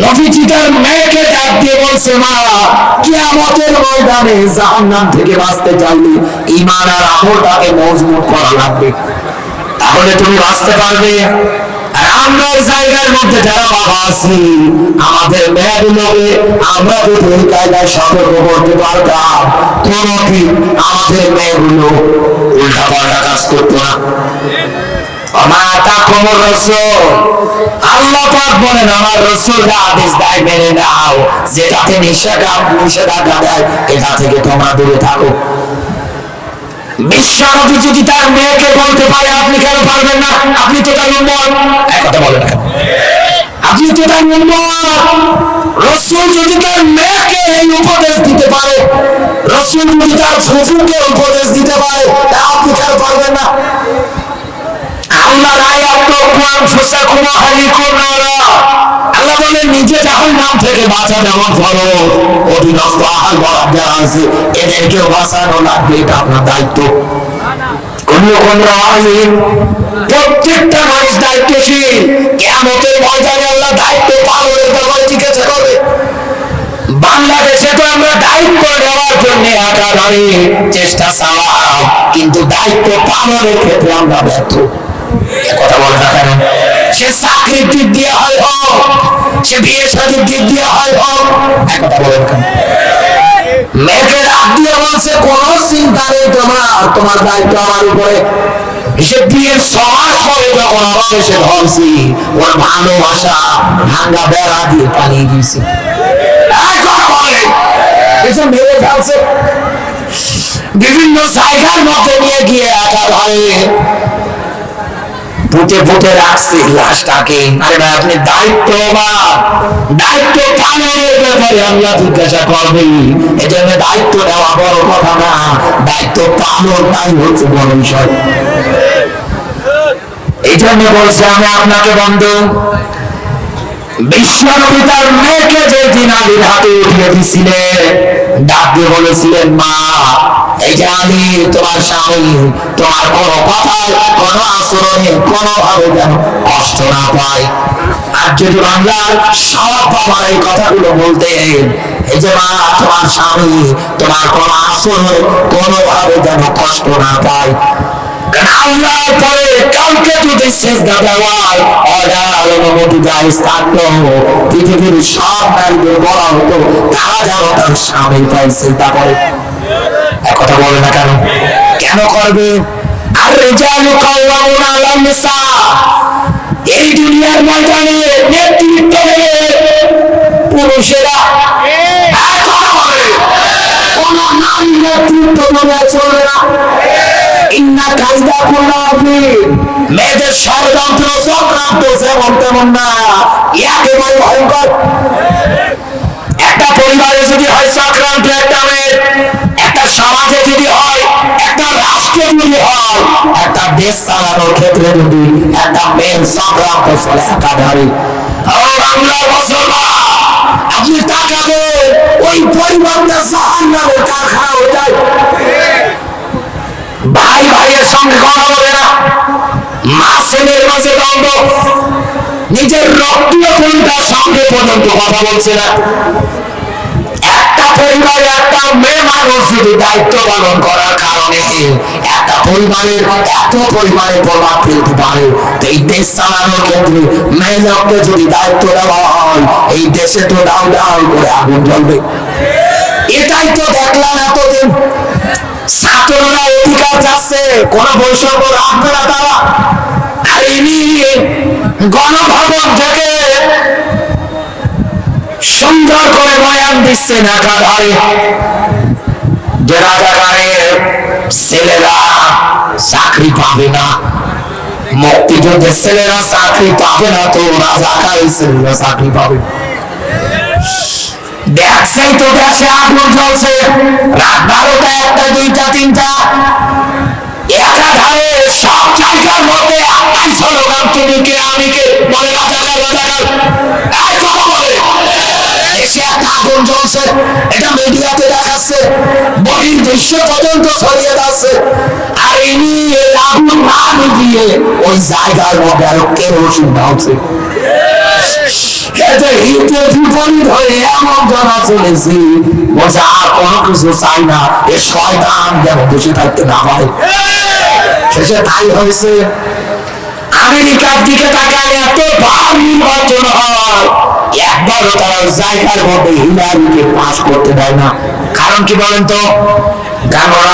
নবীজি মেয়েকে ডাক দিয়ে বলছে, মা, কিয়ামতের ময়দানে জাহান্নাম থেকে বাঁচতে চাইলে ইমান আর আমলটাকে মজবুত করা লাগবে। তাহলে তুমি বাঁচতে পারবে। আমরা আমাদের আমরা কি আমাদের কাজ করতো না? তা রসুল। আল্লাহ পাক বলেন, আমার রসুলরা আদেশ দেয় মেনে নাও। যেটাতে নিষেধা নিষেধাজ্ঞা দেয়, এটা থেকে তোমরা দূরে থাকো। বিশ্বনবী যদি তার মেয়েকে বলতে পারে, আপনি কেন পারবেন না? আপনি তো তার উম্মত। এক বলেন। আপনি তো তার উম্মত। রসুল যদি তার মেয়েকে এই উপদেশ দিতে পারে, রসুল যদি তার ফুফুকে উপদেশ দিতে পারে আপনি কেন পারবেন না? আল্লাহর আয়াত তো কোরআন ফুসাকুম আহলিকুম নারা আল্লাহ বলেন নিজে থেকে বাঁচা ফরজ, অধীনস্থ বরাদ যারা আছে বাঁচানো লাগবে, এটা আপনার দায়িত্ব। প্রত্যেকটা মানুষ দায়িত্বশীল। কিয়ামতের ময়দানে আল্লাহ দায়িত্ব পালনের ব্যাপারে জিজ্ঞাসা করবে। বাংলাদেশে তো আমরা দায়িত্ব নেওয়ার জন্য একাধারে চেষ্টা চালাম, কিন্তু দায়িত্ব পালনের ক্ষেত্রে আমরা ব্যর্থ। কথা বলে না কেন? সে চাকরির দিক দিয়ে হয় হোক, সে বিয়ে শাদীর দিক দিয়ে হয় হোক কথা বলে কেন? মেয়েকে ডাক দিয়ে কোন চিন্তা নেই তোমার তোমার দায়িত্ব আমার উপরে। সে বিয়ের সমাজ পরে যখন আবার এসে ধরছি, ওর ভালোবাসা ভাঙ্গা বেড়া দিয়ে পালিয়ে এই এসে মেরে ফেলছে। বিভিন্ন জায়গার মধ্যে নিয়ে গিয়ে একাধারে পুঁতে পুঁতে রাখছে লাশটাকে। আরে ভাই, আপনি দায়িত্ব বা দায়িত্ব পালনের ব্যাপারে আল্লাহ জিজ্ঞাসা করবে? এই জন্য দায়িত্ব নেওয়া বড় কথা না। দায়িত্ব পালনটাই হচ্ছে বড় বিষয়। এই জন্য বলছে আমি আপনাকে বন্ধু বিশ্বনবী মেয়েকে যে দিন আলীর হাতে উঠিয়ে দিছিলেন ডাক দিয়ে বলেছিলেন, মা, এই যে আমি তোমার স্বামী তোমার কোনো কথায়, কোনো আচরণে কোনো ভাবে যেন কষ্ট না পায়। আর যদি বাংলার সব বাবা এই কথাগুলো বলতেন, এই যে মা, তোমার স্বামী, তোমার কোনো আচরণে কোনো ভাবে যেন কষ্ট না পায়। তারা যেন তার স্বামী পাই সেজদা করে। কথা বলে না কেন? কেন করবে? আর রেজালু কাওয়ামুন আলা নিসা এই দুনিয়ার ময়দানে নেতৃত্ব দেবে পুরুষেরা। না ইন্না কাজদা কুল্লাহি মেয়েদের ষড়যন্ত্র, চক্রান্ত, যেমন তেমন না। একেবারে ভয়ঙ্কর? একটা পরিবারে যদি হয় চক্রান্ত একটা মেয়ের দেশ চালানোর ক্ষেত্রে যদি একটা চলে একাধারে ও বাংলার মুসলমান আপনি তাকাবে ওই পরিবারটা জাহান নামের কারখানা হয়ে যায় ভাই, ভাইয়ের সঙ্গে কথা বলে না। মা ছেলের মাঝে দ্বন্দ্ব। নিজের রক্তীয় কোনটার সঙ্গে পর্যন্ত কথা বলছে না। পরিবারে একটা মেয়ে মানুষ দায়িত্ব পালন করার কারণে একটা পরিবারের, এত পরিবারে প্রভাব ফেলতে পারে এই দেশ চালানোর ক্ষেত্রে মেয়েদেরকে যদি দায়িত্ব দেওয়া হয়, এই দেশে তো ডাউ ডাউ করে আগুন জ্বলবে। এটাই তো দেখলাম এতদিন। ছাত্ররা অধিকার চাচ্ছে, কোন বৈষম্য রাখবে না তারা। আর ইনি গণভবন থেকে সুন্দর করে বয়ান দিচ্ছে একাধারে যে রাজাকারের ছেলেরা চাকরি পাবে না। মুক্তিযুদ্ধের ছেলেরা চাকরি পাবে না তো রাজাকারের ছেলেরা চাকরি পাবে। দেখছেই তো দেশে আগুন জ্বলছে। রাত বারোটা একটা দুই তিনটা। একাধারে সব জায়গার মধ্যে একটাই স্লোগান তুমি কে, আমি কে, বলে রাজাকার রাজাকার কথা বলে? আগুন জ্বলছে এটা মিডিয়াতে দেখাচ্ছে বহির দৃশ্য পর্যন্ত ছড়িয়ে যাচ্ছে। আর ইনি আগুন ওই জায়গার মধ্যে আরও কেরোসিন ঢালছে। এতে হিতে বিপরীত হয়ে এমন জানা চলেছি বলছে আর কোনো কিছু চাই না এ শয়তান যেন বসে থাকতে না হয় শেষে তাই হয়েছে আমেরিকার দিকে জায়গার মধ্যে হিলারিকে পাস করতে দেয় না। কারণ কি বলেন তো? কারণ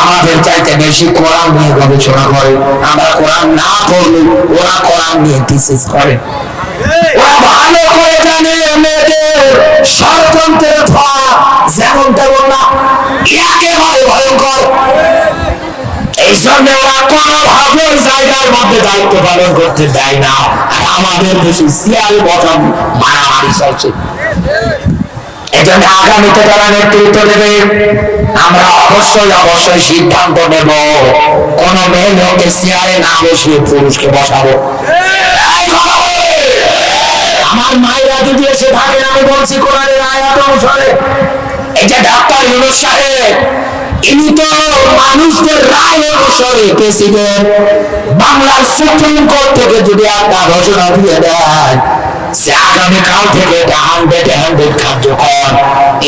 আমাদের চাইতে বেশি কোরআন নিয়ে গবেষণা করে। আমরা কোরআন না করলে ওরা কোরআন নিয়ে থিসিস করে। ওরা ভালো করে জানে মেয়েদের ষড়যন্ত্রের ফল যেমন তেমন না। একেবারে ভয়ঙ্কর? জন্য ওরা কোনোভাবে জায়গার মধ্যে দায়িত্ব পালন করতে দেয় না। আর আমাদের দেশে সিয়াল বটন মারামারি চলছে। এই জন্য আগামীতে যারা নেতৃত্ব দেবে। আমরা অবশ্যই অবশ্যই সিদ্ধান্ত নেব। কোন মেয়ে লোককে চেয়ারে না বসিয়ে পুরুষকে বসাবো। আমার মায়েরা যদি এসে থাকে, আমি বলছি কোরআনের আয়াত অনুসারে যে ডাক্তার ইউনুস সাহেব ইনি তো মানুষদের রায় অনুসারে প্রেসিডেন্ট বাংলার সুপ্রিম কোর্ট থেকে যদি একটা ঘোষণা দিয়ে দেয়, সে আগামীকাল থেকে এটা হান্ড্রেড হান্ড্রেড কার্যকর।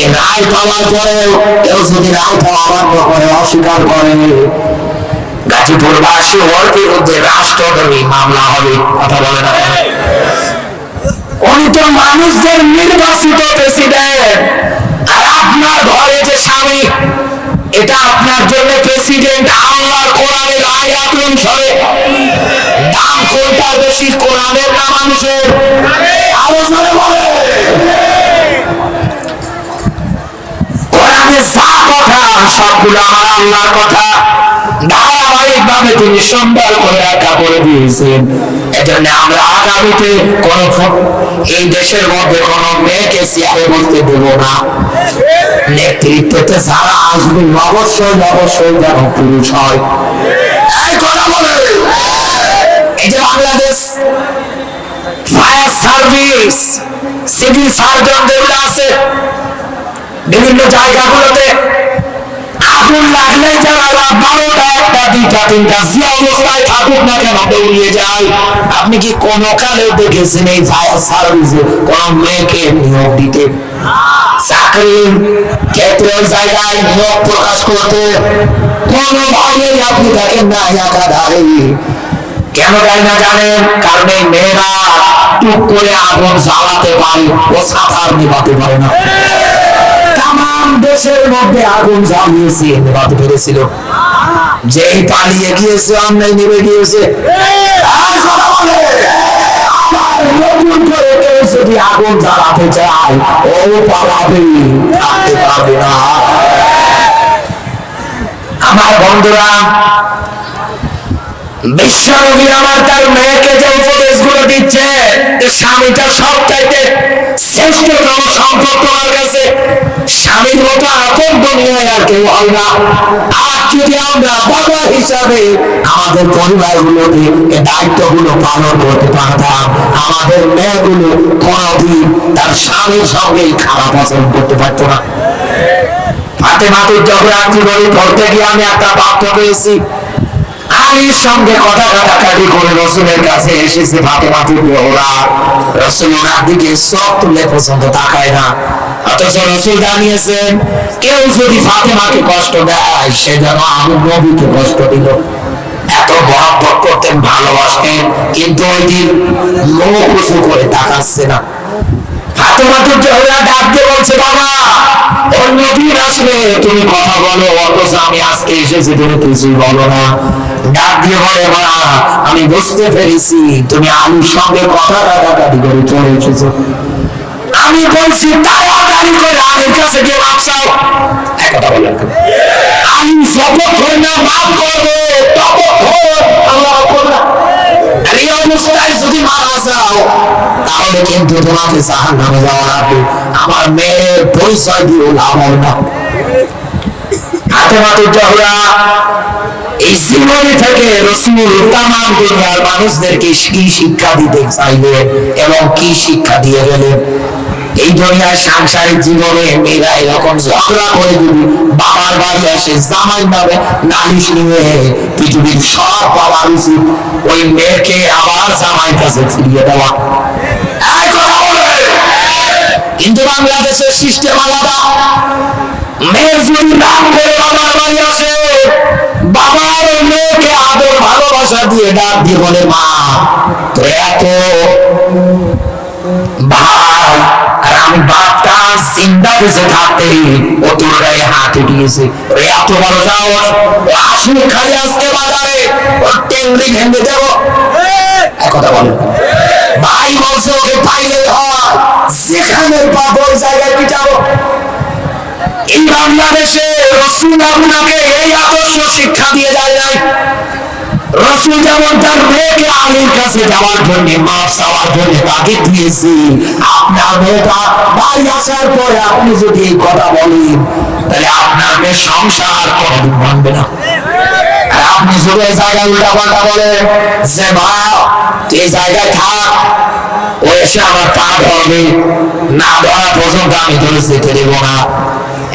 এ রায় পাওয়ার পরেও কেউ যদি রায় পাওয়া অমান্য করে, অস্বীকার করে গাজীপুরবাসী ওর বিরুদ্ধে রাষ্ট্রদ্রোহী মামলা হবে, কথা বলে না উনি তো মানুষদের নির্বাচিত প্রেসিডেন্ট। আর আপনার ঘরে যে স্বামী এটা আপনার জন্য প্রেসিডেন্ট আল্লাহর কোরআনের আয়াত অনুসারে দাম কোনটা বেশি? কোরআনের না মানুষের? বলে। যা কথা, সবগুলো আমার আল্লাহর কথা। তিনি করে রাখা করে দিয়েছেন। এজন্য আমরা আগামীতে কোন এই দেশের মধ্যে কোন মেয়েকে চেয়ারে বসতে দেব না। নেতৃত্বতে আসবে যেন পুরুষ হয়। এই কথা বলে। এই যে Bangladesh fire service, civil surgeon যেগুলো আছে বিভিন্ন জায়গাগুলোতে। আগুন লাগলে যারা বারোটা, একটা, দুইটা, তিনটা, যে অবস্থায় থাকুক না কেন দৌড়িয়ে যায়। আপনি কি কোনো কালে দেখেছেন এই ফায়ার সার্ভিসে কোন মেয়েকে নিয়োগ দিতে? চাকরির ক্ষেত্রে জায়গায় নিয়োগ প্রকাশ করতে কোনোভাবেই আপনি দেখেন না একাধারে কেন যাই না জানেন, কারণ এই মেয়েরা টুক করে আগুন জ্বালাতে পারে ও সাঁতার নিভাতে পারে না। তাম দেশের মধ্যে আগুন জ্বালিয়েছে, নিভাতে পেরেছিল। যেই পালিয়ে গিয়েছে, অন্যায় নিভে গিয়েছে। আবার নতুন করে আগুন জ্বালাতে চায়, ও পালাবে। পারবে না। আমার বন্ধুরা, বিশ্বনবী আমার তার মেয়েকে যে উপদেশগুলো দিচ্ছে স্বামীটা সব চাইতে শ্রেষ্ঠতম সম্পদ তোমার কাছে স্বামীর মতো আপন দুনিয়ায় আর কেউ হয় না। যদি আমরা বাবা হিসাবে আমাদের পরিবারগুলোকে এই দায়িত্বগুলো পালন করতে পারতাম, আমাদের মেয়েগুলো কোনোদিন তার স্বামীর সঙ্গে খারাপ আচরণ করতে পারতো না। হাতে মাতুর যখন জীবনে ধরতে গিয়ে আমি একটা বাধ্য পেয়েছি। আলীর সঙ্গে কথা কাটাকাটি করে রসুলের কাছে এসেছে ভাতে মাতুর ওরা রসুল ওনার দিকে সব তুলে পছন্দ তাকায় না। অথচ রসুল জানিয়েছেন কেউ যদি ফাতেমাকে কষ্ট দেয়, সে যেন আবু নবীকে কষ্ট দিল। এত মহব্বত করতেন, ভালোবাসতেন, কিন্তু ওই দিন উঁচু করে তাকাচ্ছে না। বলছে, বাবা তুমি কথা বলো, অথচ আমি আজকে এসেছি, তুমি কিছুই বলো না। ডাক দিয়ে বলে, মা, আমি বুঝতে পেরেছি, তুমি আলুর সঙ্গে কথা কাটাকাটি করে চলে এসেছ। আমি বলছি তাড়াতাড়ি করে আলীর কাছে গিয়ে মাপ চাও। এক শপথ করে না। করবে ততক্ষণ না। কিন্তু তোমাকে আমার মেয়ের না। মানুষদেরকে কি শিক্ষা দিতে চাইলে এবং কি শিক্ষা দিয়ে গেলেন এই দুনিয়ার সাংসারিক জীবনে মেয়েরা এরকম ঝগড়া করে দিবি বাবার বাড়ি আসে, জামাই নামে নালিশ নিয়ে পৃথিবীর সব বাবার উচিত ওই মেয়েকে আবার জামাই কাছে ফিরিয়ে দেওয়া। কিন্তু বাংলাদেশের সিস্টেম আলাদা। মেয়ে যদি নাম করে বাবার বাড়ি আসে, বাবার মেয়েকে আদর ভালোবাসা দিয়ে ডাক দিয়ে বলে, মা তো এত বেঁচে থাকতে ও তোর গায়ে হাত উঠিয়েছে। এত বড় খালি বাজারে ওর কথা বলো। ভাই বলছে, ওকে পাইলে হয় যেখানে পাবো ওই জায়গায় পিটাবো। এই বাংলাদেশে রসুল এই আদর্শ শিক্ষা দিয়ে যায় নাই। রসুল যেমন তার মেয়েকে আলীর কাছে যাওয়ার জন্য মাপ চাওয়ার জন্য তাকে দিয়েছি। আপনার মেয়েটা বাড়ি আসার পরে আপনি যদি এই কথা বলেন, তাহলে আপনার মেয়ে সংসার কোনদিন মানবে না। আপনি যদি জায়গায় উল্টা পাল্টা বলেন, যে মা এই জায়গায় থাক, ও এসে আমার পা ধরবে, না ধরা পর্যন্ত আমি ধরে যেতে দেবো না।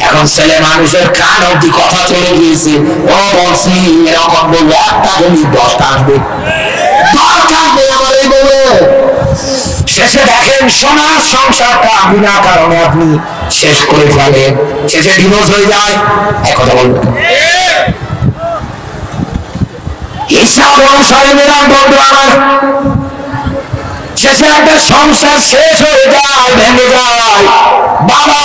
এখন ছেলে মানুষের কান অব্দি কথা চলে গিয়েছে। ও বলছি, এরকম বলব, একটা গলি দশটা আসবে। শেষে দেখেন, সোনার সংসারটা বিনা কারণে আপনি শেষ করে শেষে ডিভোর্স হয়ে যায়। বলবেন হিসাব অনুসারে মেলাম বন্ধু আমার শেষে একটা সংসার শেষ হয়ে যায়, ভেঙে যায়। বাবা